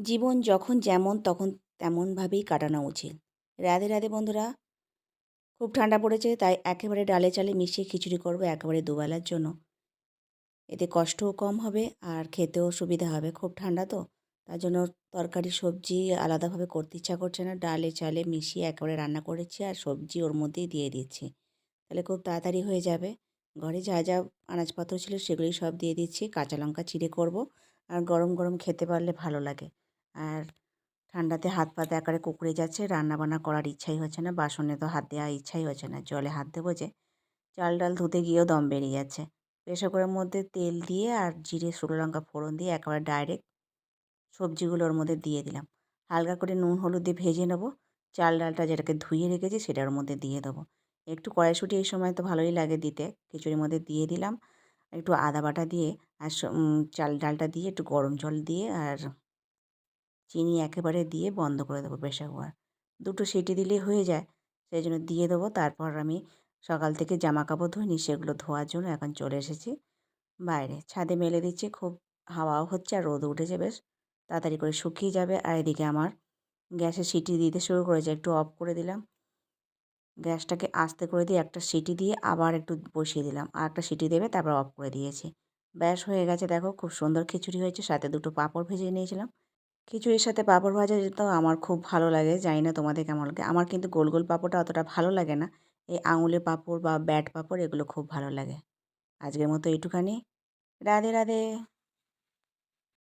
জীবন যখন যেমন, তখন তেমনভাবেই কাটানো উচিত। রাধে রাধে বন্ধুরা, খুব ঠান্ডা পড়েছে, তাই একেবারে ডালে চালে মিশিয়ে খিচুড়ি করব একেবারে দুবেলার জন্য। এতে কষ্টও কম হবে আর খেতেও সুবিধা হবে। খুব ঠান্ডা তো, তার জন্য তরকারি, সবজি আলাদাভাবে করতে ইচ্ছা করছে না। ডালে চালে মিশিয়ে একেবারে রান্না করেছি আর সবজি ওর মধ্যেই দিয়ে দিচ্ছি। তাহলে খুব তাড়াতাড়ি হয়ে যাবে। ঘরে যা যা আনাজপত্র ছিল সেগুলি সব দিয়ে দিচ্ছি। কাঁচা লঙ্কা চিড়ে করব আর গরম গরম খেতে পারলে ভালো লাগে। আর ঠান্ডাতে হাত পাতে আকারে কুকড়ে যাচ্ছে, রান্নাবান্না করার ইচ্ছাই হচ্ছে না, বাসনে তো হাত দেওয়ার ইচ্ছাই হচ্ছে না, জলে হাত দেবো যে, চাল ডাল ধুতে গিয়েও দম বেরিয়ে যাচ্ছে। প্রেশার কুকারের মধ্যে তেল দিয়ে আর জিরে, শুকনো লঙ্কা ফোড়ন দিয়ে একেবারে ডাইরেক্ট সবজিগুলো ওর মধ্যে দিয়ে দিলাম। হালকা করে নুন, হলুদ দিয়ে ভেজে নেব, চাল ডালটা যেটাকে ধুয়ে রেখেছি সেটার মধ্যে দিয়ে দেবো। একটু কড়াইশুঁটি এই সময় তো ভালোই লাগে দিতে, খিচুড়ির মধ্যে দিয়ে দিলাম, একটু আদা বাটা দিয়ে আর চাল ডালটা দিয়ে একটু গরম জল দিয়ে আর চিনি একেবারে দিয়ে বন্ধ করে দেবো প্রেশার কুকার। দুটো সিটি দিলেই হয়ে যায়। সেই জন্য দিয়ে দেবো। তারপর আমি সকাল থেকে জামা কাপড় ধুইনি সেগুলো ধোয়ার জন্য এখন চলে এসেছি বাইরে। ছাদে মেলে দিচ্ছি, খুব হাওয়াও হচ্ছে আর রোদ উঠেছে বেশ। তাড়াতাড়ি করে শুকিয়ে যাবে। আর এদিকে আমার গ্যাসে সিটি দিতে শুরু করেছে। একটু অফ করে দিলাম। গ্যাসটাকে আস্তে করে দিয়ে একটা সিটি দিয়ে আবার একটু বসিয়ে দিলাম। আর একটা সিটি দেবে, তারপর অফ করে দিয়েছি। ব্যাস হয়ে গেছে। দেখো, খুব সুন্দর খিচুড়ি হয়েছে। সাথে দুটো পাঁপড় ভেজে নিয়েছিলাম। খিচুড়ির সাথে পাঁপড় ভাজা তো আমার খুব ভালো লাগে, জানি না তোমাদের কেমন লাগে। আমার কিন্তু গোল গোল পাঁপড়টা অতটা ভালো লাগে না। এই আঙুলের পাঁপড় বা ব্যাট পাঁপড় এগুলো খুব ভালো লাগে। আজকের মতো এইটুখানি। রাধে রাধে।